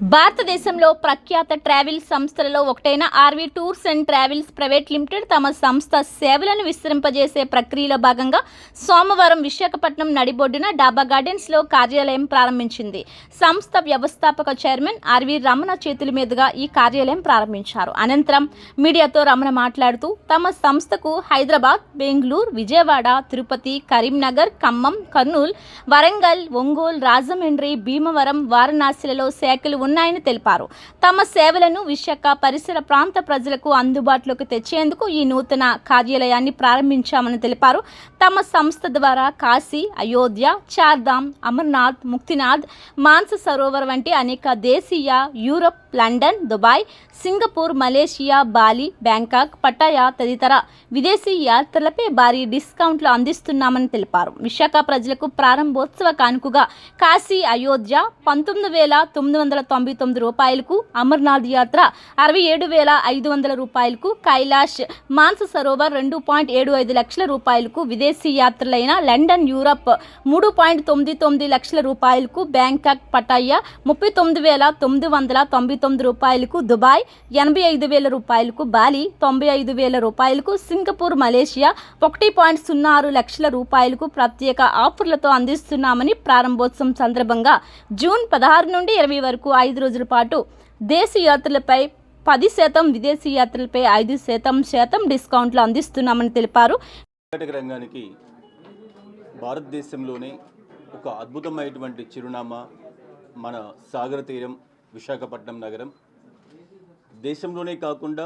భారతదేశంలో ప్రఖ్యాత ట్రావెల్ సంస్థలలో ఒకటైన R V tours and travels private limited తమ సంస్థ సేవలను విస్తరింపజేసే ప్రక్రియలో భాగంగా సోమవారం విశాఖపట్నం నడిబొడ్డున డాబా గార్డెన్స్లో కార్యాలయం ప్రారంభించింది. సంస్థ వ్యవస్థాపక చైర్మన్ ఆర్వీ రమణ చేతుల మీదుగా ఈ కార్యాలయం ప్రారంభించారు. అనంతరం మీడియాతో రమణ మాట్లాడుతూ తమ సంస్థకు హైదరాబాద్ బెంగళూరు విజయవాడ తిరుపతి కరీంనగర్ ఖమ్మం కర్నూలు వరంగల్ ఒంగోలు రాజమండ్రి భీమవరం వారణాసిలలో శాఖలు ఉన్నాయని తెలిపారు. తమ సేవలను విశాఖ పరిసర ప్రాంత ప్రజలకు అందుబాటులోకి తెచ్చేందుకు ఈ నూతన కార్యాలయాన్ని ప్రారంభించామని తెలిపారు. తమ సంస్థ ద్వారా కాశీ అయోధ్య చార్ధామ్ అమర్నాథ్ ముక్తినాథ్ మాన్స సరోవర్ వంటి అనేక దేశీయ Europe London Dubai Singapore Malaysia Bali Bangkok Pattaya తదితర విదేశీ యాత్రలపై భారీ డిస్కౌంట్లు అందిస్తున్నామని తెలిపారు. విశాఖ ప్రజలకు ప్రారంభోత్సవ కానుకగా కాశీ అయోధ్య పంతొమ్మిది వేల తొమ్మిది వందల తొంభై తొమ్మిది రూపాయలకు అమర్నాథ్ యాత్ర అరవై ఏడు వేల ఐదు వందల రూపాయలకు కైలాష్ మాన్స సరోవర్ రెండు పాయింట్ ఏడు ఐదు లక్షల రూపాయలకు విదేశీ యాత్రలైన లండన్ యూరప్ మూడు పాయింట్ తొమ్మిది తొమ్మిది లక్షల రూపాయలకు బ్యాంకాక్ పటాయా ముప్పై తొమ్మిది వేల తొమ్మిది వందల తొంభై తొమ్మిది రూపాయలకు దుబాయ్ ఎనభై ఐదు వేల రూపాయలకు బాలి తొంభై ఐదు వేల రూపాయలకు సింగపూర్ మలేషియా ఒకటి పాయింట్ సున్నా ఆరు లక్షల రూపాయలకు ప్రత్యేక ఆఫర్లతో అందిస్తున్నామని ప్రారంభోత్సవం సందర్భంగా జూన్ పదహారు నుండి ఇరవై వరకు ఐదు రోజుల పాటు దేశ యాత్రలపై పది శాతం విదేశీ యాత్రలపై ఐదు శాతం శాతం డిస్కౌంట్లు అందిస్తున్నామని తెలిపారు. పర్యాటక రంగానికి భారతదేశంలోనే ఒక అద్భుతమైనటువంటి చిరునామా మన సాగర తీరం విశాఖపట్నం నగరం. దేశంలోనే కాకుండా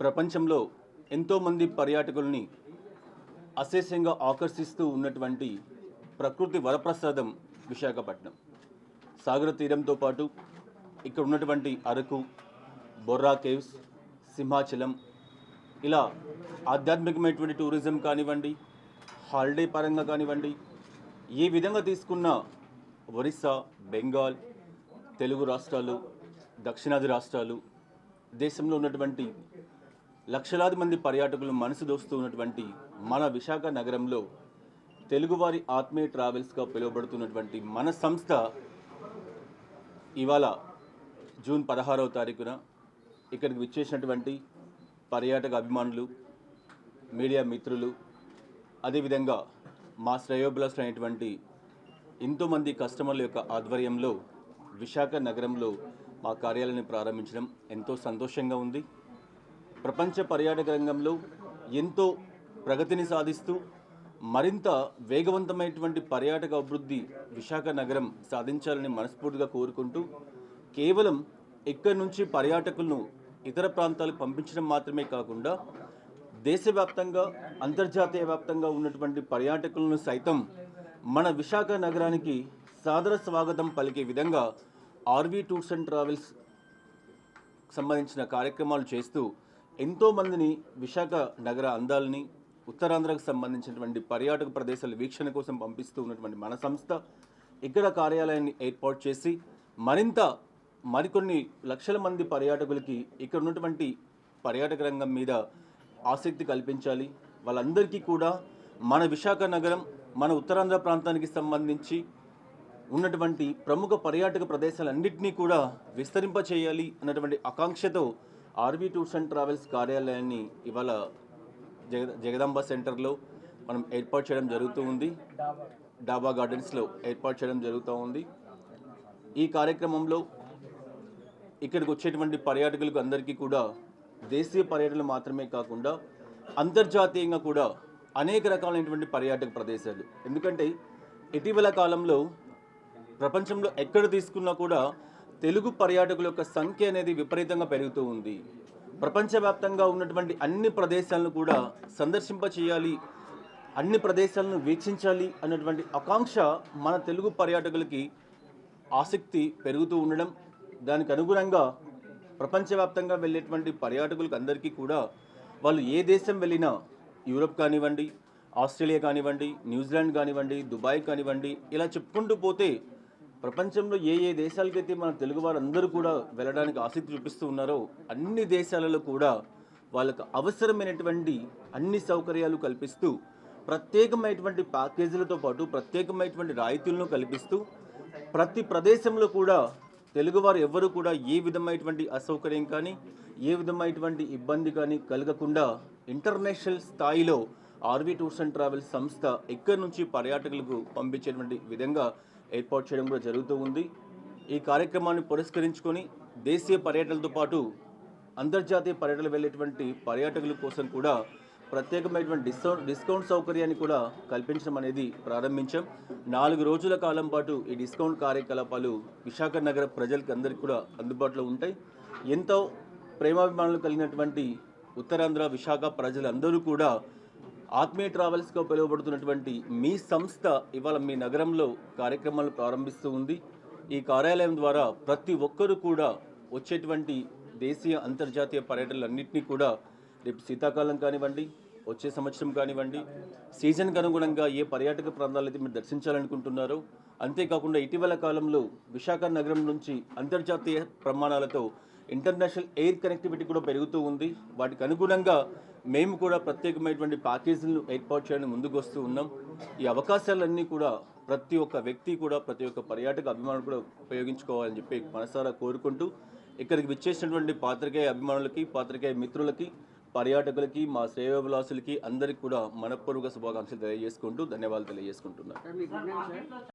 ప్రపంచంలో ఎంతోమంది పర్యాటకుల్ని అశేషంగా ఆకర్షిస్తూ ఉన్నటువంటి ప్రకృతి వరప్రసాదం విశాఖపట్నం. సాగర తీరంతో పాటు ఇక్కడ ఉన్నటువంటి అరకు బొర్రా కేవ్స్ సింహాచలం ఇలా ఆధ్యాత్మికమైనటువంటి టూరిజం కానివ్వండి హాలిడే పరంగా కానివ్వండి ఏ విధంగా తీసుకున్న ఒరిస్సా బెంగాల్ తెలుగు రాష్ట్రాలు దక్షిణాది రాష్ట్రాలు దేశంలో ఉన్నటువంటి లక్షలాది మంది పర్యాటకులు మనసు దోస్తూ ఉన్నటువంటి మన విశాఖ నగరంలో తెలుగువారి ఆత్మీయ ట్రావెల్స్గా పిలువబడుతున్నటువంటి మన సంస్థ ఇవాళ జూన్ పదహారవ తారీఖున ఇక్కడికి విచ్చేసినటువంటి పర్యాటక అభిమానులు మీడియా మిత్రులు అదేవిధంగా మా శ్రేయోభిలాషులు అయినటువంటి ఎంతోమంది కస్టమర్ల యొక్క ఆధ్వర్యంలో విశాఖ నగరంలో మా కార్యాలయాన్ని ప్రారంభించడం ఎంతో సంతోషంగా ఉంది. ప్రపంచ పర్యాటక రంగంలో ఎంతో ప్రగతిని సాధిస్తూ మరింత వేగవంతమైనటువంటి పర్యాటక అభివృద్ధి విశాఖ నగరం సాధించాలని మనస్ఫూర్తిగా కోరుకుంటూ కేవలం ఇక్కడి నుంచి పర్యాటకులను ఇతర ప్రాంతాలకు పంపించడం మాత్రమే కాకుండా దేశవ్యాప్తంగా అంతర్జాతీయ వ్యాప్తంగా ఉన్నటువంటి పర్యాటకులను సైతం మన విశాఖ నగరానికి సాదర స్వాగతం పలికే విధంగా ఆర్వీ టూర్స్ అండ్ ట్రావెల్స్ సంబంధించిన కార్యక్రమాలు చేస్తూ ఎంతోమందిని విశాఖ నగర అందాలని ఉత్తరాంధ్రకు సంబంధించినటువంటి పర్యాటక ప్రదేశాల వీక్షణ కోసం పంపిస్తూ ఉన్నటువంటి మన సంస్థ ఇక్కడ కార్యాలయాన్ని ఏర్పాటు చేసి మరింత మరికొన్ని లక్షల మంది పర్యాటకులకి ఇక్కడ ఉన్నటువంటి పర్యాటక రంగం మీద ఆసక్తి కల్పించాలి. వాళ్ళందరికీ కూడా మన విశాఖ నగరం మన ఉత్తరాంధ్ర ప్రాంతానికి సంబంధించి ఉన్నటువంటి ప్రముఖ పర్యాటక ప్రదేశాలన్నింటినీ కూడా విస్తరింప చేయాలి అన్నటువంటి ఆకాంక్షతో ఆర్వీ టూర్స్ అండ్ ట్రావెల్స్ కార్యాలయాన్ని ఇవాళ జగ జగదాంబ సెంటర్లో మనం ఏర్పాటు చేయడం జరుగుతూ ఉంది. డాబా గార్డెన్స్లో ఏర్పాటు చేయడం జరుగుతూ ఉంది. ఈ కార్యక్రమంలో ఇక్కడికి వచ్చేటువంటి పర్యాటకులకు అందరికీ కూడా దేశీయ పర్యటనలు మాత్రమే కాకుండా అంతర్జాతీయంగా కూడా అనేక రకాలైనటువంటి పర్యాటక ప్రదేశాలు. ఎందుకంటే ఇటీవల కాలంలో ప్రపంచంలో ఎక్కడ తీసుకున్నా కూడా తెలుగు పర్యాటకుల యొక్క సంఖ్య అనేది విపరీతంగా పెరుగుతూ ఉంది. ప్రపంచవ్యాప్తంగా ఉన్నటువంటి అన్ని ప్రదేశాలను కూడా సందర్శింప చేయాలి అన్ని ప్రదేశాలను వీక్షించాలి అన్నటువంటి ఆకాంక్ష మన తెలుగు పర్యాటకులకి ఆసక్తి పెరుగుతూ ఉండడం దానికి అనుగుణంగా ప్రపంచవ్యాప్తంగా వెళ్ళేటువంటి పర్యాటకులకు అందరికీ కూడా వాళ్ళు ఏ దేశం వెళ్ళినా యూరప్ కానివ్వండి ఆస్ట్రేలియా కానివ్వండి న్యూజిలాండ్ కానివ్వండి దుబాయ్ కానివ్వండి ఇలా చెప్పుకుంటూ పోతే ప్రపంచంలో ఏ ఏ దేశాలకైతే మన తెలుగు వారందరూ కూడా వెళ్ళడానికి ఆసక్తి చూపిస్తూ ఉన్నారో అన్ని దేశాలలో కూడా వాళ్ళకు అవసరమైనటువంటి అన్ని సౌకర్యాలు కల్పిస్తూ ప్రత్యేకమైనటువంటి ప్యాకేజీలతో పాటు ప్రత్యేకమైనటువంటి రాయితీలను కల్పిస్తూ ప్రతి ప్రదేశంలో కూడా తెలుగువారు ఎవ్వరూ కూడా ఏ విధమైనటువంటి అసౌకర్యం కానీ ఏ విధమైనటువంటి ఇబ్బంది కానీ కలగకుండా ఇంటర్నేషనల్ స్థాయిలో ఆర్వీ టూర్స్ అండ్ ట్రావెల్స్ సంస్థ ఎక్కడి నుంచి పర్యాటకులకు పంపించేటువంటి విధంగా ఏర్పాటు చేయడం కూడా జరుగుతూ ఉంది. ఈ కార్యక్రమాన్ని పురస్కరించుకొని దేశీయ పర్యటనలతో పాటు అంతర్జాతీయ పర్యటనలు వెళ్ళేటువంటి పర్యాటకుల కోసం కూడా ప్రత్యేకమైనటువంటి డిస్కౌంట్ డిస్కౌంట్ సౌకర్యాన్ని కూడా కల్పించడం అనేది ప్రారంభించాం. నాలుగు రోజుల కాలం పాటు ఈ డిస్కౌంట్ కార్యకలాపాలు విశాఖ నగర ప్రజలకు అందరికీ కూడా అందుబాటులో ఉంటాయి. ఎంతో ప్రేమాభిమానులు కలిగినటువంటి ఉత్తరాంధ్ర విశాఖ ప్రజలందరూ కూడా ఆత్మీయ ట్రావెల్స్గా పిలువబడుతున్నటువంటి మీ సంస్థ ఇవాళ మీ నగరంలో కార్యక్రమాలు ప్రారంభిస్తూ ఉంది. ఈ కార్యాలయం ద్వారా ప్రతి ఒక్కరూ కూడా వచ్చేటువంటి దేశీయ అంతర్జాతీయ పర్యటనలన్నింటినీ కూడా రేపు శీతాకాలం కానివ్వండి వచ్చే సంవత్సరం కానివ్వండి సీజన్కి అనుగుణంగా ఏ పర్యాటక ప్రాంతాలు అయితే మీరు దర్శించాలనుకుంటున్నారో అంతేకాకుండా ఇటీవల కాలంలో విశాఖ నగరం నుంచి అంతర్జాతీయ ప్రమాణాలతో ఇంటర్నేషనల్ ఎయిర్ కనెక్టివిటీ కూడా పెరుగుతూ ఉంది. వాటికి అనుగుణంగా మేము కూడా ప్రత్యేకమైనటువంటి ప్యాకేజీలను ఏర్పాటు చేయడానికి ముందుకు వస్తూ ఉన్నాం. ఈ అవకాశాలన్నీ కూడా ప్రతి ఒక్క వ్యక్తి కూడా ప్రతి ఒక్క పర్యాటక అభిమానులు కూడా ఉపయోగించుకోవాలని చెప్పి మనసారా కోరుకుంటూ ఇక్కడికి విచ్చేసినటువంటి పాత్రికేయ అభిమానులకి పాత్రికేయ మిత్రులకి పర్యాటకులకి మా శ్రేయోభిలాసులకి అందరికీ కూడా మనపూర్వక శుభాకాంక్షలు తెలియజేసుకుంటూ ధన్యవాదాలు తెలియజేసుకుంటున్నాను.